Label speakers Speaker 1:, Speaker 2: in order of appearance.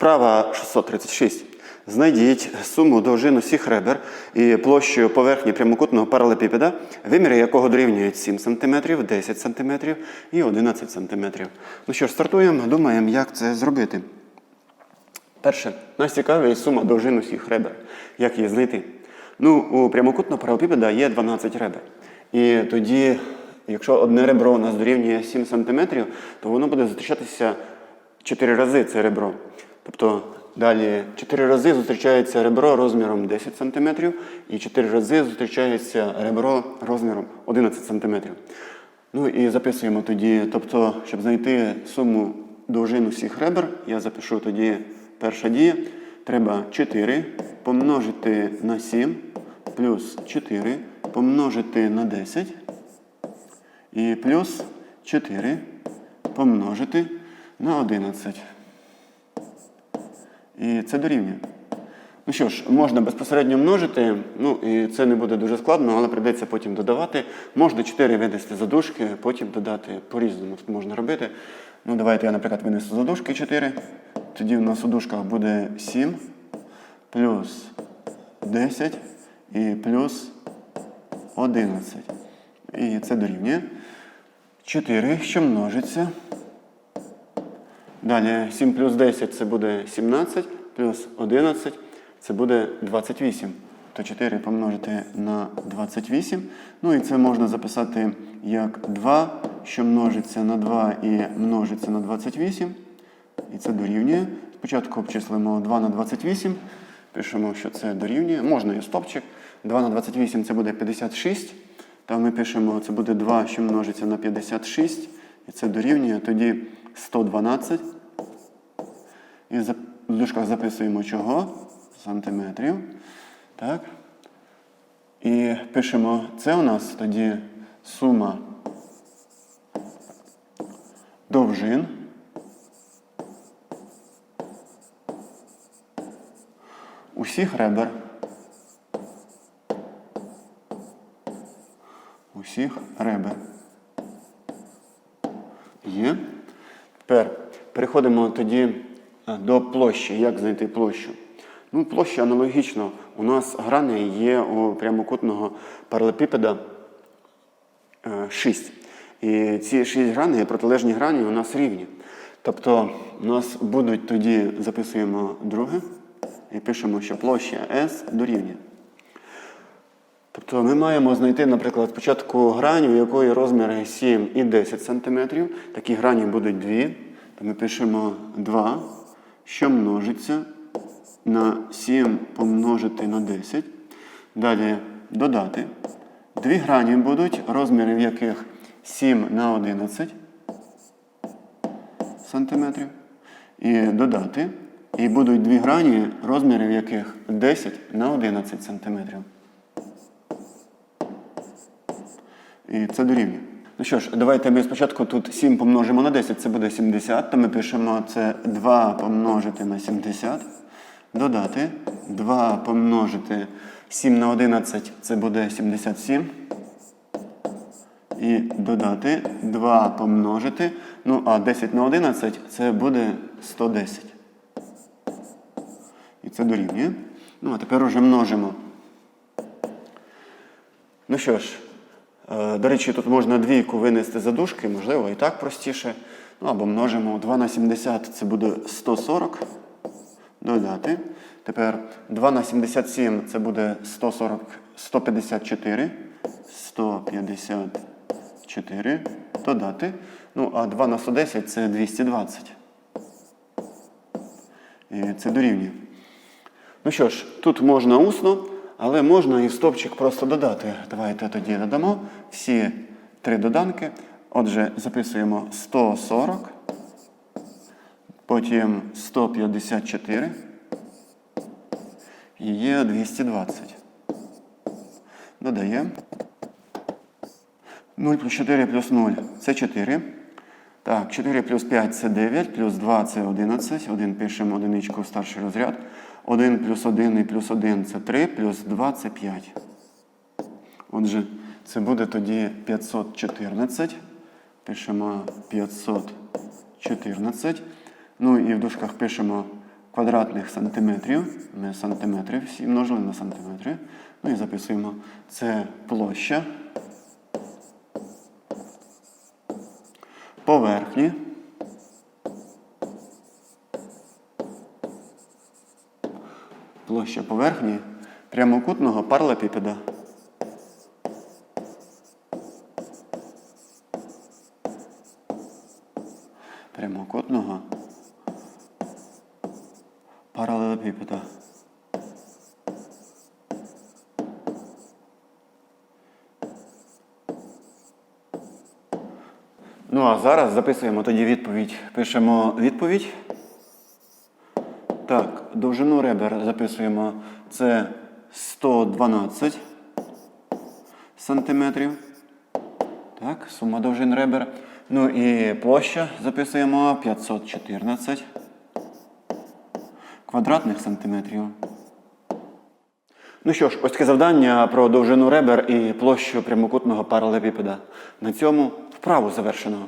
Speaker 1: Вправа 636. Знайдіть суму довжин усіх ребер і площу поверхні прямокутного паралепіпеда, виміри якого дорівнюють 7 см, 10 см і 11 см. Ну що ж, стартуємо, думаємо, як це зробити. Перше, нас цікавить сума довжин усіх ребер. Як її знайти? Ну, у прямокутного паралепіпеда є 12 ребер. І тоді, якщо одне ребро у нас дорівнює 7 см, то воно буде зустрічатися 4 рази це ребро. Тобто далі 4 рази зустрічається ребро розміром 10 см, і 4 рази зустрічається ребро розміром 11 см. Ну і записуємо тоді, тобто, щоб знайти суму довжин усіх ребер, я запишу тоді перша дія. Треба 4 помножити на 7 плюс 4 помножити на 10 і плюс 4 помножити на 11. І це дорівнює. Ну що ж, можна безпосередньо множити, ну і це не буде дуже складно, але прийдеться потім додавати. Можна 4 винести за дужки, потім додати по-різному можна робити. Ну, давайте я, наприклад, винесу за дужки 4. Тоді в нас у дужках буде 7 плюс 10 і плюс 11. І це дорівнює. 4, що множиться. Далі 7 плюс 10 це буде 17, плюс 11 це буде 28. То 4 помножити на 28. Ну і це можна записати як 2, що множиться на 2 і множиться на 28. І це дорівнює. Спочатку обчислимо 2 на 28. Пишемо, що це дорівнює. Можна і стопчик. 2 на 28 це буде 56. Там ми пишемо, це буде 2, що множиться на 56. І це дорівнює тоді 112. І в дужках записуємо чого? Сантиметрів. Так. І пишемо, це у нас тоді сума довжин. Усіх ребер. Усіх ребер. Є. Тепер переходимо тоді до площі. Як знайти площу? Ну, площа аналогічно. У нас грани є у прямокутного паралепіпеда 6. І ці 6 граней, протилежні грані у нас рівні. Тобто у нас будуть тоді, записуємо друге і пишемо, що площа S дорівнює. Тобто ми маємо знайти, наприклад, спочатку грань, у якої розміри 7 і 10 см. Такі грані будуть дві. То ми пишемо 2, що множиться на 7 помножити на 10. Далі додати. Дві грані будуть, розміри в яких 7 на 11 сантиметрів. І додати. І будуть дві грані, розміри в яких 10 на 11 сантиметрів. І це дорівнює. Ну що ж, давайте ми спочатку тут 7 помножимо на 10, це буде 70. То ми пишемо це 2 помножити на 70. Додати 2 помножити 7 на 11 це буде 77. І додати 2 помножити. Ну, а 10 на 11 це буде 110. І це дорівнює. Ну, а тепер уже множимо. Ну що ж, до речі, тут можна двійку винести за дужки, можливо, і так простіше. Ну, або множимо 2 на 70 це буде 140. Додати. Тепер 2 на 77 це буде 140, 154. 154. Додати. Ну, а 2 на 110 це 220. І це дорівнює. Ну що ж, тут можна усно, але можна і стопчик просто додати. Давайте тоді додамо всі три доданки. Отже, записуємо 140, потім 154 і є 220. Додаємо. 0 плюс 4 плюс 0 це 4. Так, 4 плюс 5 це 9, плюс 2 це 11. 1 пишемо одиничку в старший розряд. 1 плюс 1 і плюс 1 це 3, плюс 2 це 5. Отже, це буде тоді 514. Пишемо 514. Ну і в дужках пишемо квадратних сантиметрів. Ми сантиметри всі множили на сантиметри. Ну і записуємо. Це площа поверхні. Площа поверхні прямокутного паралепіпеда. Прямокутного паралелепіпеда. Ну а зараз записуємо тоді відповідь. Пишемо відповідь. Довжину ребер записуємо. Це 112 сантиметрів. Так, сума довжин ребер. Ну і площа записуємо 514 квадратних сантиметрів. Ну що ж, ось таке завдання про довжину ребер і площу прямокутного паралепіпеда. На цьому вправу завершено.